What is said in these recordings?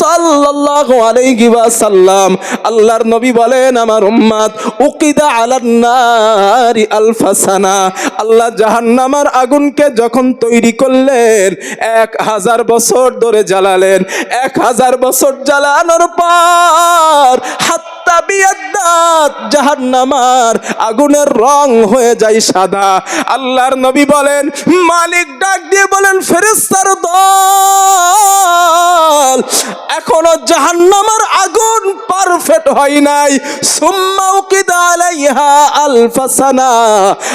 সাল্লাল্লাহু আলাইহি ওয়াসাল্লাম, আল্লাহর নবী বলেন, আমার উম্মাদ, উকিদা আলান নারি আলফাসানা আল্লাহ জাহান্নামার আগুনকে যখন তৈরি করলেন, এক হাজার বছর ধরে জ্বালালেন। এক হাজার বছর জ্বালানোর পর বিয়াদ্দাত জাহান্নামার আগুনের রং হয়ে যায় সাদা। আল্লাহর নবী বলেন, মালিক ডাক দিয়ে বলেন ফেরেস্তার দল এখনও জাহান্নামের আগুন পারফেক্ট হয় নাই। সুম্মাও কিদা আলাইহা আলফাসানা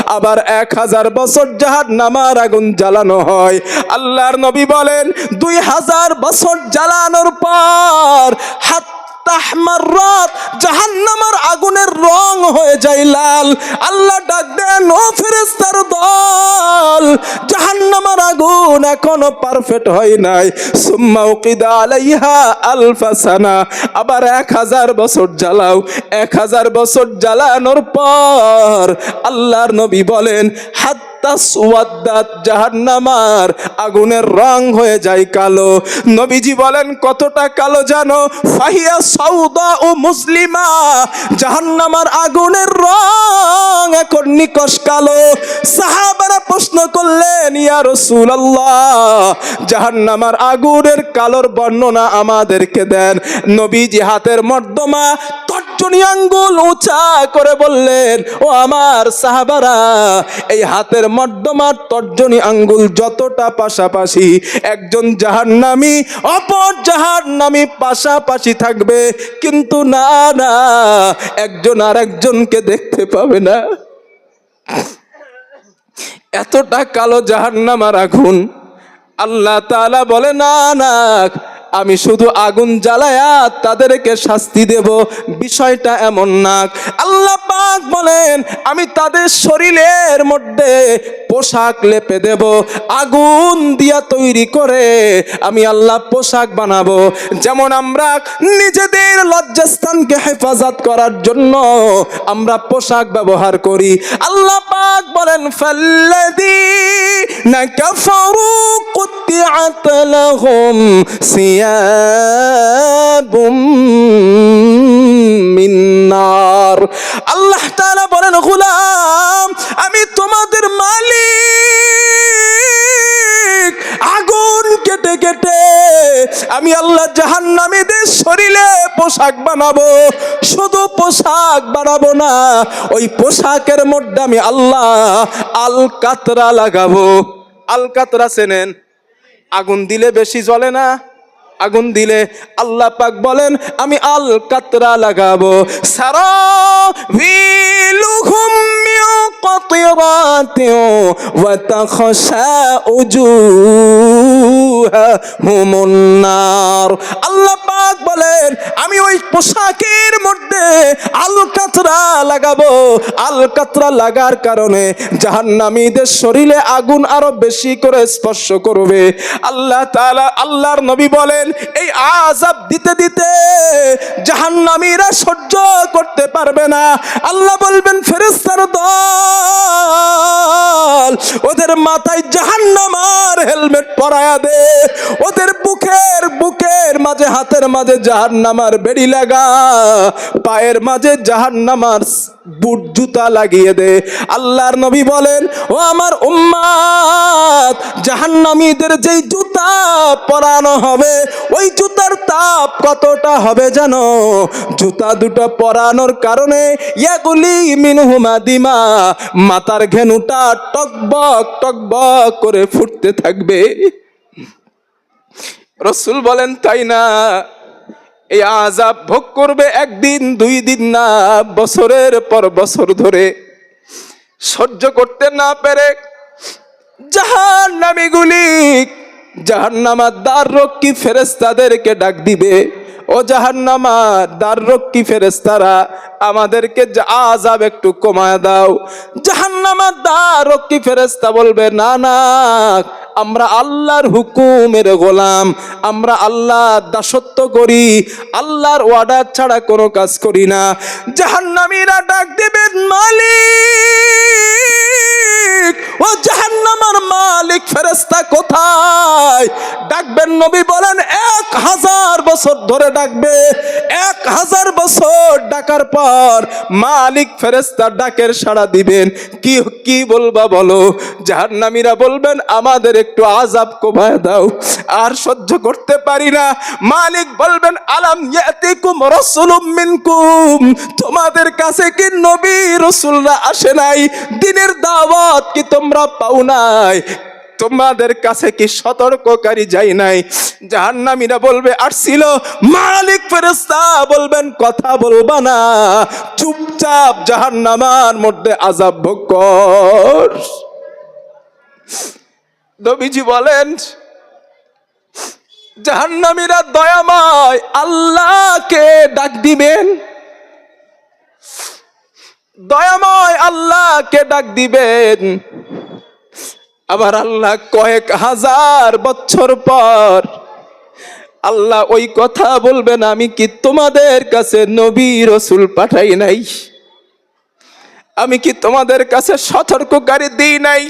আবার এক হাজার বছর জাহান্নামার আগুন জ্বালানো হয়। আল্লাহর নবী বলেন, দুই হাজার বছর জ্বালানোর পর হাত তাহমাররাত জাহান্নামের আগুনের রং হয়ে যায় লাল। আল্লাহ ডাক দেন, ও ফেরেশতার দল, জাহান্নামের আগুন এখনও পারফেক্ট হয় নাই। সুম্মা উকিদা আলাইহা আলফা সানা। আবার এক হাজার বছর জ্বালাও। এক হাজার বছর জ্বালানোর পর আল্লাহর নবী বলেন, হাত তাসওয়াদ্দাত জাহান্নামার আগুনের রং হয়ে যায় কালো। নবীজি বলেন, কতটা কালো জানো? ফাহিয়া সাউদা ও মুসলিমা জাহান্নামার আগুনের রং এখন নিকশ কালো। সাহাবারা প্রশ্ন করলেন, ইয়া রাসূলুল্লাহ জাহান্নামার আগুনের কালোর বর্ণনা আমাদেরকে দেন। নবীজি হাতের মর্দমা তর্জনী আঙ্গুল উঁচা করে বললেন, ও আমার সাহাবারা, এই হাতের মর্দমার তর্জনী আঙ্গুল যতটা পাশাপাশি একজন জাহার নামি অপর জাহার নামি পাশাপাশি থাকবে। কিন্তু না না, একজন আর একজনকে দেখতে পাবে না। এতটা কালো জাহান্নামার আগুন। আল্লাহ তাআলা বলে, না না আমি শুধু আগুন জ্বালায়া তাদেরকে শাস্তি দেব। বিষয়টা এমন না। আল্লাহ পাক বলেন, আমি তাদের শরীরের মধ্যে পোশাক লেপে দেব, আগুন দিয়া তৈরি করে আমি আল্লাহ পোশাক বানাবো। যেমন আমরা নিজেদের লজ্জাস্থানকে হেফাজত করার জন্য আমরা পোশাক ব্যবহার করি। আল্লাহ পাক বলেন ফাল্লাদি না কাফারু কুতিআত লাহুম সিয়াবুম মিন নার আল্লাহ তাআলা বলেন, গোলাম, আমি তোমাদের মালিক। আগুন কেটে কেটে আমি আল্লাহ জাহান্নামীদের শরীরে পোশাক বানাবো। শুধু পোশাক বানাবো না, ওই পোশাকের মধ্যে আমি আল্লাহ আল কাতরা লাগাবো। আল কাতরা চেনেন? আগুন দিলে বেশি জ্বলে না? আগুন দিলে আল্লাহ পাক বলেন, আমি আল কাতরা লাগাবো সারা আল্লাহ পাক বলেন, আমি ওই পোশাকের মধ্যে আল কাতরা লাগাবো। আল কাতরা লাগার কারণে জাহান্নামীদের শরীরে আগুন আরও বেশি করে স্পর্শ করবে। আল্লাহ তাআলা, আল্লাহর নবী বলেন এই আজাব দিতে দিতে জাহান্নামীরা সহ্য করতে পারবে না। আল্লাহ বলবেন ফেরেস্তার দল, ওদের মাথায় জাহান্নামার হেলমেট পরায়া দে। ওদের বুকের মাঝে, হাতের মাঝে জাহান্নামার বেড়ি লাগা। পায়ের মাঝে জাহান্নামার বুট, জুতা লাগিয়ে দে। আল্লাহর নবী বলেন, ও আমার উম্মাদ, জাহান্নামীদের যেই জুতা পরানো হবে, ওই জুতার তাপ কতটা হবে জানো? জুতা দুটো পরানোর কারণে ইয়াগুলি মিনহুমা দিমা, মাথার ঘেনুটা টকবক টকবক করে ফুটতে থাকবে। রসুল বলেন, তাই না? এই আজাব ভোগ করবে একদিন, দুই দিন না, বছরের পর বছর ধরে। সহ্য করতে না পেরে জাহান নামীগুলি জাহান নামার দ্বার রক্ষী ফেরেস্তাদেরকে ডাক দিবে, ও জাহান জাহান্নামা দ্বার রক্ষী ফেরেস্তারা আমাদেরকে আজাব একটু কমায় দাও। জাহান্নামার দ্বার রক্ষী ফেরেস্তা বলবে, না না আমরা আল্লাহর হুকুমের গোলাম, আমরা আল্লাহ দাসত্ব করি, আল্লাহর অর্ডার ছাড়া কোনো কাজ করি না। জাহান্নামীরা ডাক দেবেন মালিক, ও জাহান্নামার মালিক ফেরেস্তা কোথায়? ডাকবেন নবী বলেন, এক হাজার বছর ধরে ডাকবে, এক হাজার বছর ডাকার পর মালিক ফেরেস্তার ডাকের সাড়া দিবেন। কি কি বলবা বলো? জাহান্নামীরা বলবেন, আমাদের একটু আজাব কমায় দাও। আর সহ্য করতে পারি না। মালিক বলবেন, আলাম ইয়াতিকুম রাসূলুম মিনকুম। তোমাদের কাছে কি নবী রাসূলরা আসে নাই? দিনের দাওয়াত কি তোমরা পাও নাই? তোমাদের কাছে কি সতর্ককারী যাই নাই? জাহান্নামীরা বলবে, আসছিল। মালিক ফেরেস্তা বলবেন, কথা বলবা না। চুপচাপ জাহান্নামার মধ্যে আজাব ভোগ কর। নবীজি বলেন, জাহান্নামীরা দয়াময়, আল্লাহকে ডাক দিবেন। দয়াময় আল্লাহকে ডাক দিবেন। আবার আল্লাহ কয়েক হাজার বছর পর আল্লাহ ওই কথা বলবেন, আমি কি তোমাদের কাছে নবী রসুল পাঠাই নাই? আমি কি তোমাদের কাছে সতর্ককারী দিই নাই?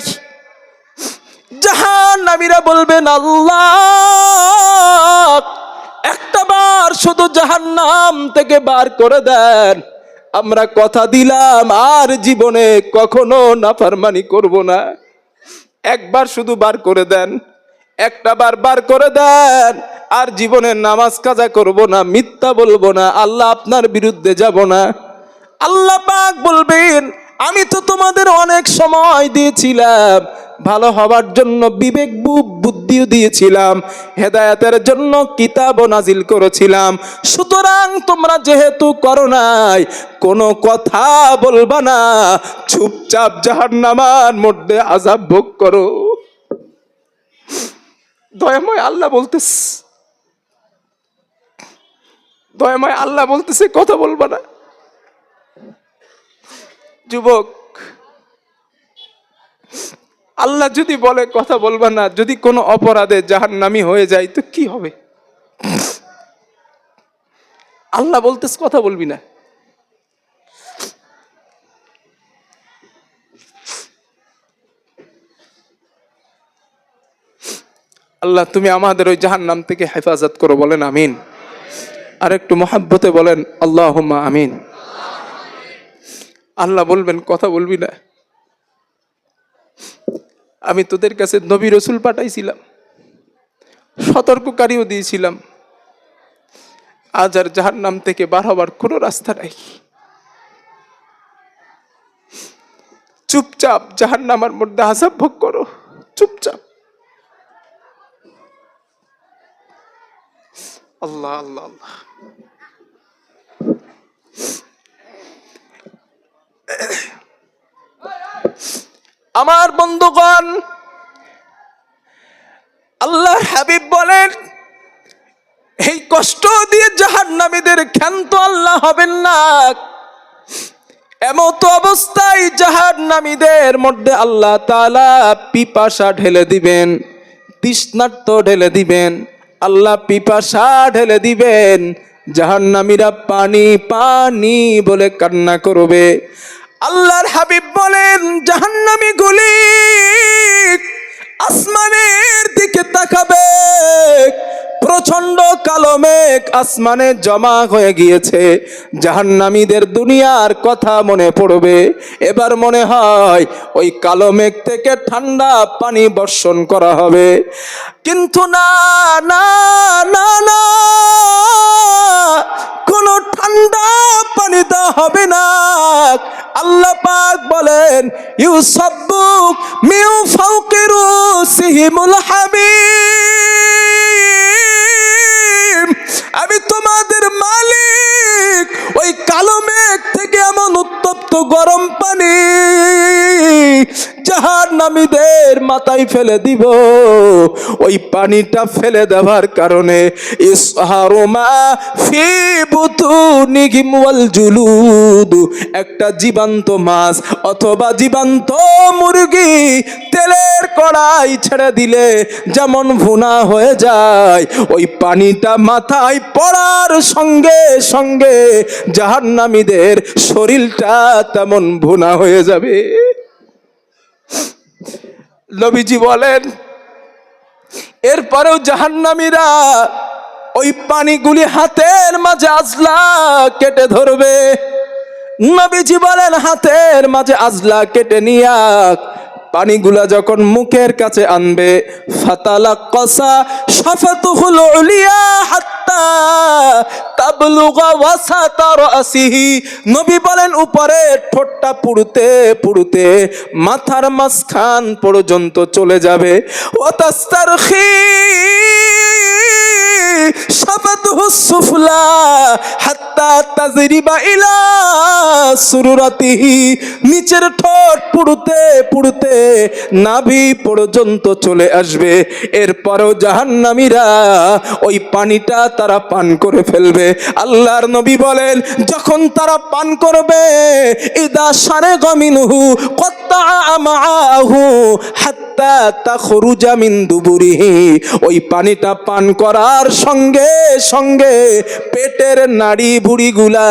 জাহান নামীরা বলবেন, আল্লাহ, একটা বার শুধু জাহান্নাম থেকে বার করে দেন। আমরা কথা দিলাম, আর জীবনে কখনো নাফারমানি করব না। একবার শুধু বার করে দেন, একটা বার বার করে দেন, আর জীবনে নামাজ কাজা করব না, মিথ্যা বলব না, আল্লাহ আপনার বিরুদ্ধে যাব না। আল্লাহ পাক বলবেন, আমি তো তোমাদের অনেক সময় দিয়েছিলাম ভালো হবার জন্য বিবেক বুদ্ধিও দিয়েছিলাম, হেদায়াতের জন্য কিতাবও নাজিল করেছিলাম। সুতরাং তোমরা যেহেতু করো নাই, কোনো কথা বলবা না, চুপচাপ জাহান্নামার মধ্যে আজাব ভোগ করো। দয়াময় আল্লাহ বলতেস দয়াময় আল্লাহ বলতেছে, কথা বলবা না। যুবক আল্লাহ যদি বলে, কথা বলবা না, যদি কোনো অপরাধে জাহান্নামি হয়ে যায়, তো কি হবে? আল্লাহ বলতেস কথা বলবি না। আল্লাহ, তুমি আমাদের ওই জাহান্নাম থেকে হেফাজত করো, বলেন আমিন। আর একটু মহাব্বতে বলেন আল্লাহ আমিন। আল্লাহ বলবেন, কথা বলবি না। আমি তোদের কাছে নবী রসুল পাঠাইছিলাম। সতর্ককারীও দিয়েছিলাম। আজ আর যাহার নাম থেকে বার হবার কোনো রাস্তা নাই। চুপচাপ যাহার নামার মধ্যে আসাব ভোগ করো। চুপচাপ। আল্লাহ আল্লাহ আল্লাহ। আমার বন্ধুগণ, আল্লাহর হাবিব বলেন, এই কষ্ট দিয়ে জাহান নামীদের ক্ষান্ত আল্লাহ হবেন না। এমত অবস্থায় জাহান নামীদের মধ্যে আল্লাহ তালা পিপাসা ঢেলে দিবেন, তৃষ্ণার্ত ঢেলে দিবেন, আল্লাহ পিপাসা ঢেলে দিবেন। জাহান্নামীরা পানি পানি বলে কান্না করবে। আল্লাহর হাবিব বলেন, জাহান্নামি গুলি আসমানের দিকে তাকাবে। প্রচণ্ড কালো মেঘ আসমানে জমা হয়ে গিয়েছে। জাহান্নামীদের দুনিয়ার কথা মনে পড়বে। এবার মনে হয়, ওই কালো মেঘ থেকে ঠান্ডা পানি বর্ষণ করা হবে। কিন্তু না না না না। কোনো ঠান্ডা পানি তো হবে না। আল্লাহ পাক বলেন ইউসাব্বুক মিউ ফাউকিরু সিহিমুল হাবিব আমি তোমাদের মালিক। ওই কালো মেঘ থেকে এমন উত্তপ্ত গরম পানি জাহার নামীদের মাথায় ফেলে দিব। ওই পানিটা ফেলে দেওয়ার কারণে একটা জীবন্ত মাছ অথবা জীবন্ত মুরগি তেলের কড়াই ছেড়ে দিলে যেমন ভুনা হয়ে যায়, ওই পানিটা মাথায় পড়ার সঙ্গে সঙ্গে জাহান্নামীদের শরীরটা তেমন ভুনা হয়ে যাবে। নবীজি বলেন, এরপরেও জাহান্নামীরা ওই পানিগুলি হাতের মাঝে আজলা কেটে ধরবে। নবীজি বলেন, হাতের মাঝে আজলা কেটে নিয়া পানিগুলা যখন মুখের কাছে আনবে, ফাতালা কসা সাফাতুহুল উলিয়া হাত্তা তাবলুগা ওয়াসাতা রাসিহি। নবী বলেন, উপরে ঠোঁটটা পুড়তে পুড়তে মাথার মাঝখান পর্যন্ত চলে যাবে। ওয়াতাস্তারখি সুফলা হাত্তা তাজরিবা ইলা সুরুরাতিহি। নিচের ঠোঁট পুড়তে পুড়তে নাভি পর্যন্ত চলে আসবে। এরপরও জাহান্নামীরা ওই পানিটা তারা পান করে ফেলবে। আল্লাহর নবী বলেন, যখন তারা পান করবে, ইদা সারে গমিনহু কত্তা আমাহু হাত্তা তাখরুজা মিন দুবুরিহি। ওই পানিটা পান করার সঙ্গে সঙ্গে পেটের নাড়ি বুড়িগুলা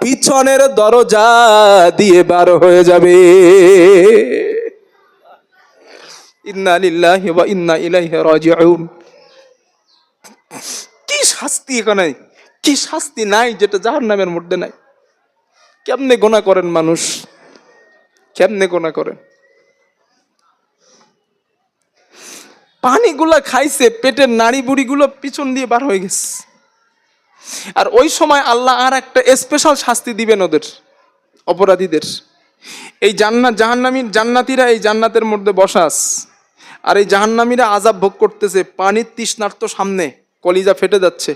পিছনের দরজা দিয়ে বার হয়ে যাবে। ইন্না লিল্লাহি ওয়া ইন্না ইলাইহি কি শাস্তি এখানে? কি শাস্তি নাই যেটা জাহান্নামের মধ্যে নাই। কেমনে গোনা করেন মানুষ? কেমনে গোনা করেন? পানিগুলা খাইছে, পেটের নাড়ি বুড়িগুলো পিছন দিয়ে বার হয়ে গেছে। আর ওই সময় আল্লাহ আর একটা স্পেশাল শাস্তি দিবেন ওদের, অপরাধীদের। এই জান্নাত জাহান্নামীর জান্নাতিরা এই জান্নাতের মধ্যে বসাস আর এই জাহান্নামীরা আজাব ভোগ করতেছে, পানির তৃষ্ণার্ত সামনে কলিজা ফেটে যাচ্ছে।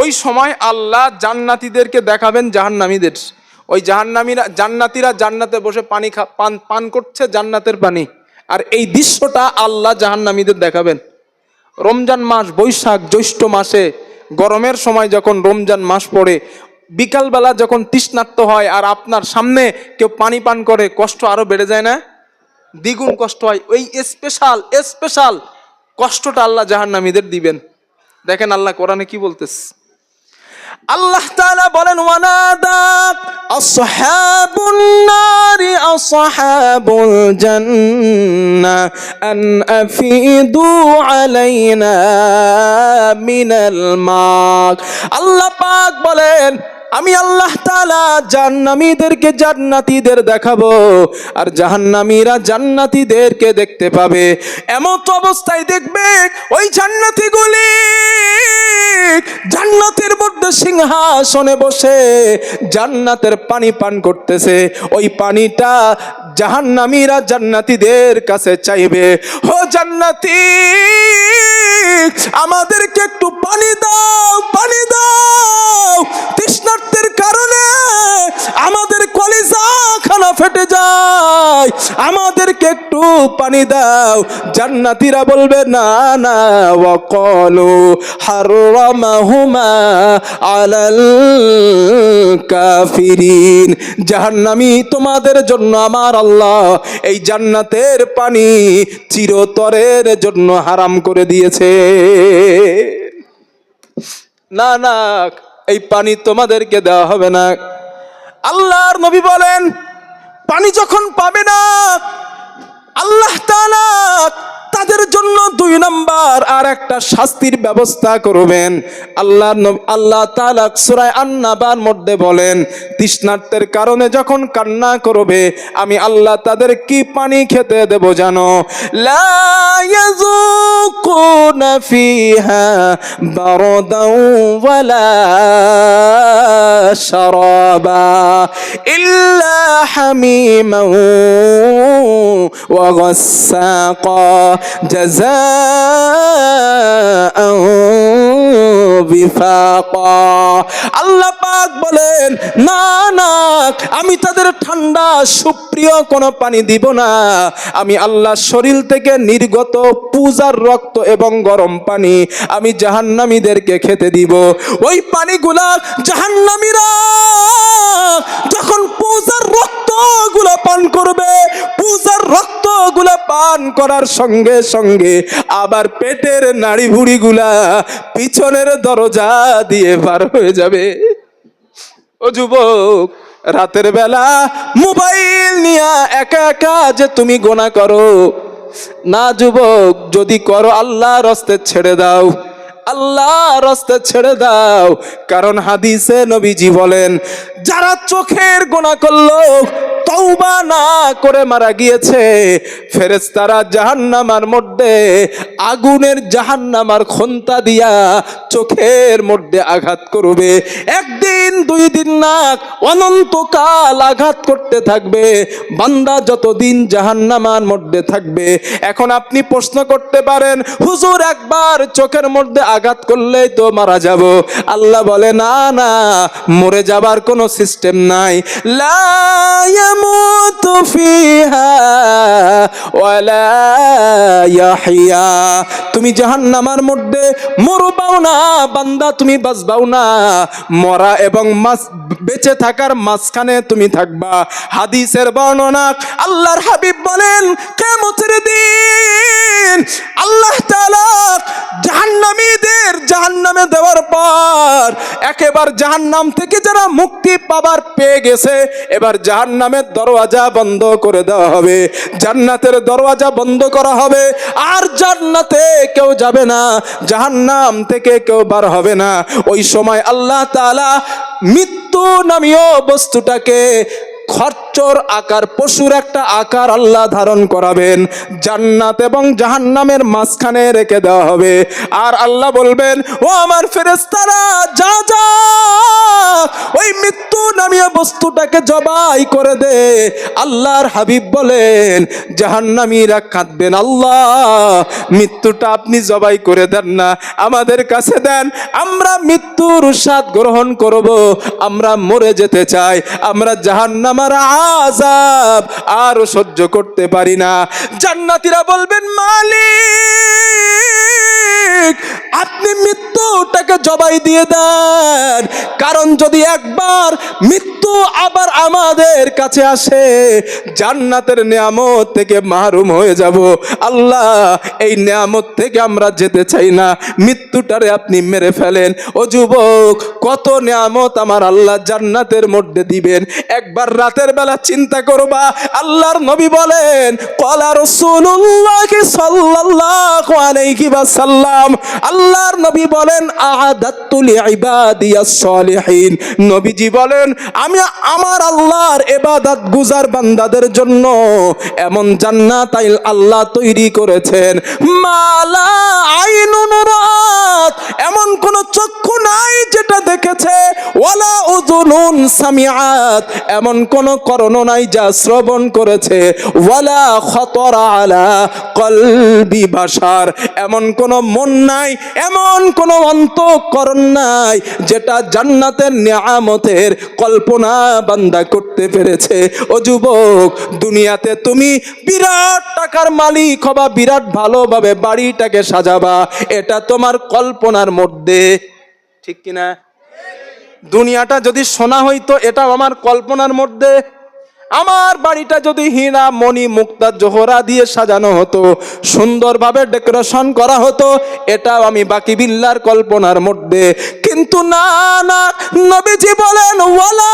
ওই সময় আল্লাহ জান্নাতীদেরকে দেখাবেন জাহান্নামীদের। ওই জাহান্নামীরা, জান্নাতীরা জান্নাতে বসে পানি খা, পান পান করছে জান্নাতের পানি। আর এই দৃশ্যটা আল্লাহ জাহান্নামীদের দেখাবেন। রমজান মাস বৈশাখ, জ্যৈষ্ঠ মাসে, গরমের সময় যখন রমজান মাস পড়ে, বিকালবেলা যখন তৃষ্ণার্ত হয় আর আপনার সামনে কেউ পানি পান করে, কষ্ট আরও বেড়ে যায় না? দ্বিগুণ কষ্ট হয়। ওই স্পেশাল স্পেশাল কষ্টটা আল্লাহ জাহান্নামীদের দিবেন। দেখেন আল্লাহ কোরআনে কি বলতেছে? আল্লাহ তাআলা বলেন, ওয়ানাদা আসহাবুন নারি আসহাবুল জান্নাহ আন আফিদু আলাইনা মিনাল মা আল্লাহ পাক বলেন আমি আল্লাহ তাআলা জান্নামীদেরকে জান্নাতীদের দেখাবো, আর জাহান্নামীরা জান্নাতীদেরকে দেখতে পাবে। এমন অবস্থায় দেখবে, ওই জান্নাতীগুলি জান্নাতের মধ্যে সিংহাসনে বসে জান্নাতের পানি পান করতেছে। ওই পানিটা জাহান্নামীরা জান্নাতীদের কাছে চাইবে। হো জান্নাতি, আমাদেরকে একটু পানি দাও পানি দাও আমাদের কলিজা খানা ফেটে যায়। আমাদেরকে একটু পানি দাও। জান্নাতীরা বলবে, না না, ওয়াকালু হাররামাহুমা আলাল কাফিরিন। জাহান্নামি, তোমাদের জন্য আমার আল্লাহ এই জান্নাতের পানি চিরতরের জন্য হারাম করে দিয়েছে। না না এই পানি তোমাদেরকে দেওয়া হবে না। আল্লাহর নবী বলেন, পানি যখন পাবে না, আল্লাহ তাদের জন্য দুই নাম্বার আর একটা শাস্তির ব্যবস্থা করবেন। আল্লাহ আল্লাহ তাআলা সূরা আন-নাবার মধ্যে বলেন, তৃষ্ণার্তের কারণে যখন কান্না করবে, আমি আল্লাহ তাদের কি পানি খেতে দেব জানো? লা ইয়াযুকুনা ফিহা বারদাও ওয়ালা شرابا إلا حميما وغساقا جزاء وفاقا الله পাক বলেন, না না আমি তাদের ঠান্ডা, সুপ্রিয় কোনো পানি দিব না। আমি আল্লাহ শরীর থেকে নির্গত পূজার রক্ত এবং গরম পানি, আমি জাহান্নামীদেরকে খেতে দিব। ওই পানিগুলা জাহান্নামীরা যখন পূজার রক্তগুলা পান করবে, পূজার রক্তগুলা পান করার সঙ্গে সঙ্গে আবার পেটের নাড়ি ভুড়ি গুলা পিছনের দরজা দিয়ে বার হয়ে যাবে। ও যুবক, রাতের বেলা মোবাইল নিয়ে একা একা যে তুমি গোনা করো। না যুবক, যদি করো আল্লাহ রস্তে ছেড়ে দাও। আল্লাহ রস্তে ছেড়ে দাও। কারণ হাদিসে নবীজি বলেন, যারা চোখের গোনা করল তওবা না করে মারা গিয়েছে। ফেরেশতারা জাহান্নামার মধ্যে আগুনের জাহান্নামার খন্তা দিয়া চোখের মধ্যে আঘাত করবে। একদিন, দুই দিন না, অনন্তকাল আঘাত করতে থাকবে। বান্দা যতদিন জাহান্নামার মধ্যে থাকবে। এখন আপনি প্রশ্ন করতে পারেন, হুজুর একবার চোখের মধ্যে আঘাত করলেই তো মারা যাব। আল্লাহ বলে, না না, মরে যাবার কোনো সিস্টেম নাই। লা يموت فيها ولا يحيا. তুমি জাহান্নামার মধ্যে মরবাও না, বান্দা তুমি বাঁচবাও না। মরা এবং মাস বেঁচে থাকার মাঝখানে তুমি থাকবা। হাদিসের বর্ণনা, আল্লাহর হাবিব বলেন কেমতের দিন আল্লাহ জাহান্নামীদের জাহান্নামে দেওয়ার পর একেবার জাহান্নাম থেকে যারা মুক্তি পাবার পেয়ে গেছে, এবার জাহান্নামের দরওয়াজা বন্ধ করে দেওয়া হবে। জান্নাতের দরওয়াজা বন্ধ করা হবে। আর জান্নাতে কেউ যাবে না, জাহান্নাম থেকে কেউ বার হবে না। ওই সময় আল্লাহ তালা মৃত্যু নামীয় বস্তুটাকে খরচর আকার, পশুর একটা আকার আল্লাহ ধারণ করাবেন। জান্নাত এবং জাহান্নামের মাঝখানে রেখে দেওয়া হবে। আর আল্লাহ বলবেন, ও আমার ফেরেস্তারা যা যা! ওই মৃত্যু নামীয় বস্তুটাকে জবাই করে দে। আল্লাহর হাবিব বলেন, জাহান্নামীরা কাঁদবেন, আল্লাহ! মৃত্যুটা আপনি জবাই করে দেন না। আমাদের কাছে দেন, আমরা মৃত্যুর স্বাদ গ্রহণ করব। আমরা মরে যেতে চাই, আমরা জাহান্নামার আজাব আর সহ্য করতে পারি না। জান্নাতীরা বলবেন, মালিক, আপনি মৃত্যুটাকে জবাই দিয়ে দেন। কারণ যদি একবার মৃত্যু আবার আমাদের কাছে আসে, জান্নাতের নিয়ামত থেকে মাহরুম হয়ে যাব। আল্লাহ, এই নিয়ামত থেকে আমরা যেতে চাই না। মৃত্যুটারে আপনি মেরে ফেলেন। ও যুবক, কত নিয়ামত আমার আল্লাহ জান্নাতের মধ্যে দিবেন। একবার রাতের বেলা চিন্তা করবা। আল্লাহর নবী বলেন, কলা রসুল্লাহ সাল্লাল্লাহু আলাইহি ওয়াসাল্লাম। আল্লাহর নবী বলেন আহাদাতুল ইবাদিয়াস সলিহিন। নবীজি বলেন, আমি আমার আল্লাহর ইবাদত গুজার বান্দাদের জন্য এমন জান্নাত আল্লাহ তৈরি করেছেন। মালা আইনুন রাত, এমন কোন চক্ষু নাই যেটা দেখেছে। ওয়ালা উযুনুন সামিআত, এমন কোন কর্ণ নাই যা শ্রবণ করেছে। ওয়ালা খতরা আলা কলবি বাশার। এমন কোন মন নাই, এমন কোন অন্তঃকরণ নাই, যেটা জান্নাতের নিয়ামতের কল্পনা বান্দা করতে পেরেছে। ও যুবক, দুনিয়াতে তুমি বিরাট টাকার মালিক হবা, বিরাট ভালোভাবে বাড়িটাকে সাজাবা। এটা তোমার কল্পনার মধ্যে, ঠিক কিনা? দুনিয়াটা যদি সোনা হইতো, এটাও আমার কল্পনার মধ্যে। আমার বাড়িটা যদি হীরা মণি, মুক্তা, জোহরা দিয়ে সাজানো হতো, সুন্দরভাবে ডেকোরেশন করা হতো, এটাও আমি বাকি বিল্লার কল্পনার মধ্যে। কিন্তু না না, নবীজি বলেন, ওয়ালা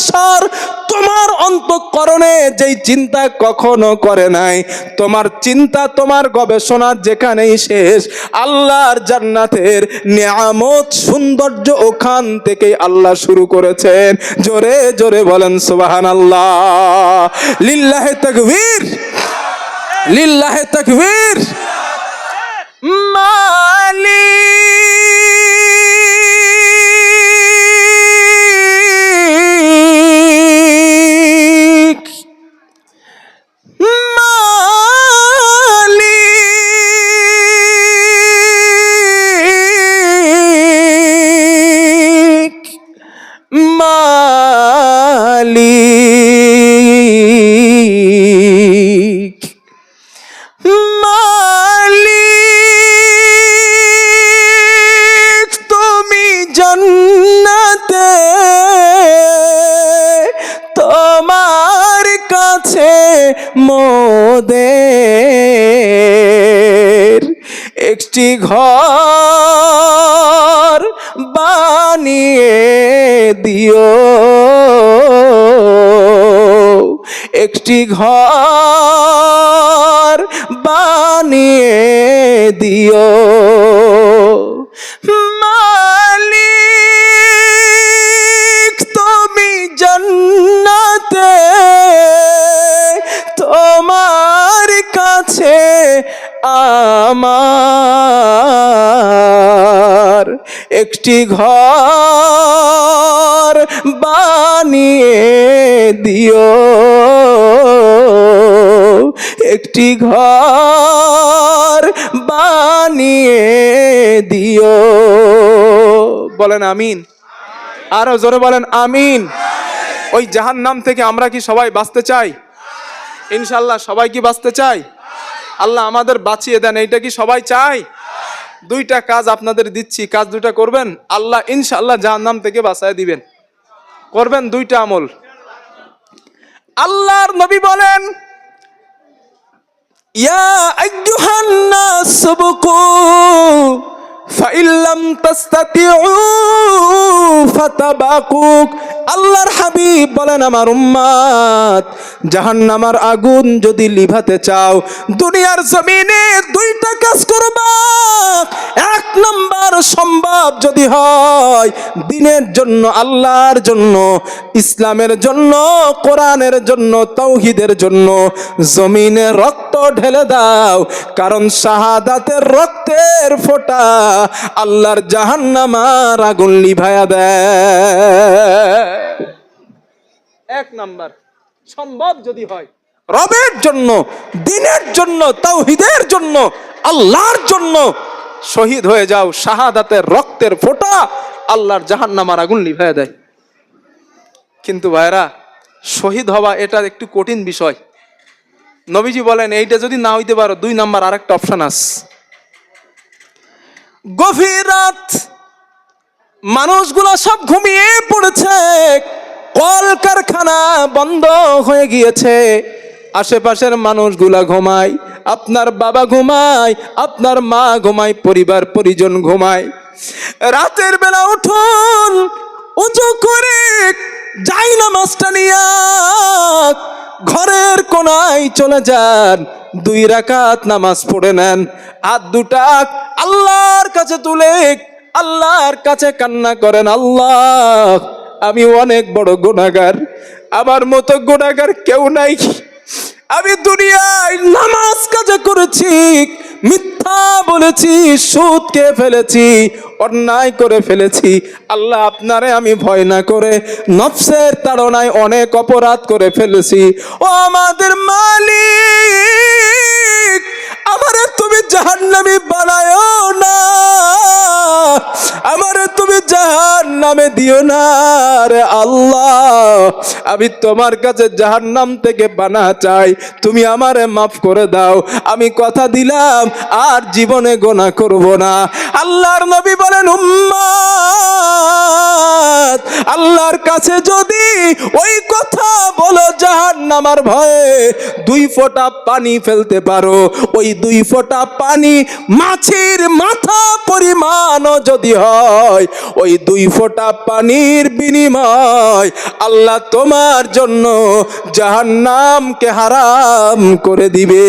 বাসার তোমার অন্তঃকরণে যেই চিন্তা কখনো করে নাই, তোমার চিন্তা, তোমার গবেষণা যেখানেই শেষ, আল্লাহর জান্নাতের নিয়ামত, সৌন্দর্য ওখান থেকে আল্লাহ শুরু করেছেন। জোরে জোরে বলেন সুবাহান আল্লাহ লিল্লাহে তকবীর। লিল্লাহে তকবীর। মালিক একটি ঘর বানিয়ে দিও। একটি ঘর বানিয়ে দিও। একটি ঘর বানিয়ে দিও। একটি ঘর বানিয়ে দিও। বলেন আমিন। আরও জোরে বলেন আমিন। ওই জাহান নাম থেকে আমরা কি সবাই বাঁচতে চাই? ইনশাল্লাহ সবাই কি বাঁচতে চাই? আল্লাহ আমাদের বাঁচিয়ে দেন, এইটা কি সবাই চাই দুইটা কাজ আপনাদের দিচ্ছি। কাজ দুইটা করবেন, আল্লাহ ইনশাল্লাহ জাহান নাম থেকে বাঁচায় দিবেন। করবেন দুইটা আমল। আল্লাহর নবী বলেন, ইয়া আল্লাহর হাবিব বলেন, আমার উম্মাত জাহান্নামার আগুন যদি লিভাতে চাও, দুনিয়ার জমিনে দুইটা কাজ করবা। এক নম্বর সম্ভব যদি হয়, দিনের জন্য, আল্লাহর জন্য, ইসলামের জন্য, কোরআনের জন্য, তৌহিদের জন্য। জমিনে রক্ত ঢেলে দাও, কারণ শাহাদাতের রক্তের ফোঁটা আল্লাহর জাহান্নামার আগুন লিভায়া দেয়। এক নাম্বার। সম্ভব যদি হয়। রবের জন্য, দিনের জন্য, তাওহিদের জন্য, আল্লাহর জন্য শহীদ হয়ে যাও শাহাদাতের রক্তের ফোঁটা, আল্লাহর জাহান্নামার আগুন লিভায়া দেয়। কিন্তু ভাইরা শহীদ হওয়া এটা একটু কঠিন বিষয়। নবীজি বলেন, এইটা যদি না হইতে পারো, দুই নাম্বার আরেকটা অপশন আছে। গভীর রাত মানুষগুলো সব ঘুমিয়ে পড়েছে। কলকারখানা বন্ধ হয়ে গিয়েছে। আশেপাশের মানুষগুলা ঘুমায়, আপনার বাবা ঘুমায়, আপনার মা ঘুমায়, পরিবার, পরিজন ঘুমায়। রাতের বেলা উঠুন, উঁচু করে যাই না মাছটা নিয়া, ঘরের কোনায় চলে যান, দুই রাকাত নামাজ পড়ে নেন আর দুটা আল্লাহর কাছে তুলে আল্লাহর কাছে কান্না করেন, আল্লাহ, আমি অনেক বড় গুণাগার আমার মতো গুণাগার কেউ নাই। আমি দুনিয়ায় নামাজ কাজে করেছি, মিথ্যা বলেছি, সুদ কে ফেলেছি, অন্যায় করে ফেলেছি। আল্লাহ আপনারে আমি ভয় না করে, নফসের তাড়নায় অনেক অপরাধ করে ফেলেছি। ও আমাদের মালিক, আমারে তুমি জাহান্নামী বানায়ও নামে দিও না রে আল্লাহ। আমি তোমার কাছে জাহান্নাম থেকে বানা চাই। তুমি আমারে মাফ করে দাও। আমি কথা দিলাম, আর জীবনে গোনা করব না। আল্লাহর নবী বলেন, উম্মাদ, আল্লাহর কাছে যদি ওই কথা বলো জাহান্নামার ভয়ে দুই ফোঁটা পানি ফেলতে পারো। ওই দুই ফোঁটা পানি মাছের মাথা পরিমাণও যদি হয়, ওই দুই ফোঁটা পানির বিনিময় আল্লাহ তোমার জন্য জাহান্নামকে হারাম করে দিবে।